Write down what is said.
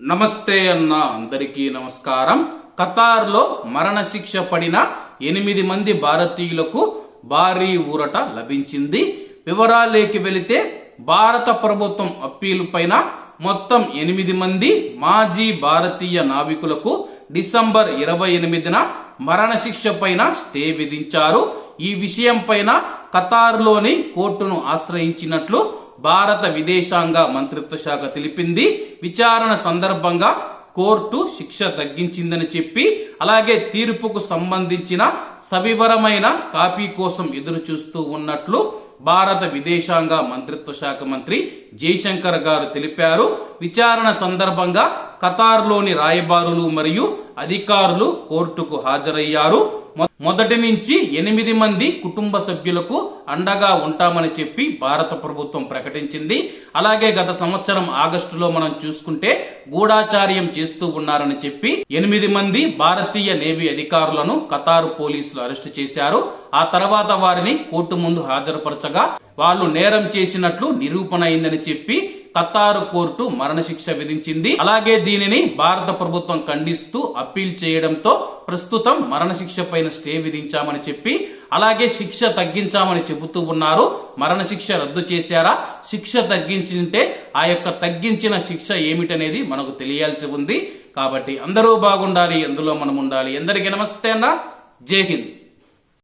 నమస్తే అన్న అందరికీ నమస్కారం. ఖతార్లో మరణశిక్ష పడిన ఎనిమిది మంది భారతీయులకు భారీ ఊరట లభించింది. వివరాలేకి వెళితే భారత ప్రభుత్వం అప్పీలు పైన మొత్తం ఎనిమిది మంది మాజీ భారతీయ నావికులకు డిసెంబర్ ఇరవై ఎనిమిదిన మరణశిక్ష పైన స్టే విధించారు. ఈ విషయం పైన ఖతార్లోని కోర్టును ఆశ్రయించినట్లు భారత విదేశాంగ మంత్రిత్వ శాఖ తెలిపింది. విచారణ సందర్భంగా కోర్టు శిక్ష తగ్గించిందని చెప్పి అలాగే తీర్పుకు సంబంధించిన సవివరమైన కాపీ కోసం ఎదురు చూస్తూ ఉన్నట్లు భారత విదేశాంగ మంత్రిత్వ శాఖ మంత్రి జైశంకర్ గారు తెలిపారు. విచారణ సందర్భంగా ఖతార్లోని రాయబారులు మరియు అధికారులు కోర్టుకు హాజరయ్యారు. మొదటి నుంచి ఎనిమిది మంది కుటుంబ సభ్యులకు అండగా ఉంటామని చెప్పి భారత ప్రభుత్వం ప్రకటించింది. అలాగే గత సంవత్సరం ఆగస్టులో మనం చూసుకుంటే గూఢాచార్యం చేస్తూ ఉన్నారని చెప్పి ఎనిమిది మంది భారతీయ నేవీ అధికారులను ఖతారు పోలీసులు అరెస్టు చేశారు. ఆ తర్వాత వారిని కోర్టు ముందు హాజరుపరచగా వాళ్ళు నేరం చేసినట్లు నిరూపణ అయిందని చెప్పి ఖతారు కోర్టు మరణశిక్ష విధించింది. అలాగే దీనిని భారత ప్రభుత్వం ఖండిస్తూ అప్పీల్ చేయడంతో ప్రస్తుతం మరణశిక్ష పైన స్టే విధించామని చెప్పి అలాగే శిక్ష తగ్గించామని చెబుతూ ఉన్నారు. మరణశిక్ష రద్దు చేశారా? శిక్ష తగ్గించింటే ఆ యొక్క తగ్గించిన శిక్ష ఏమిటనేది మనకు తెలియాల్సి ఉంది. కాబట్టి అందరూ బాగుండాలి ఎందులో మనం ఉండాలి. ఎందరికి నమస్తే అన్న. జై హింద్.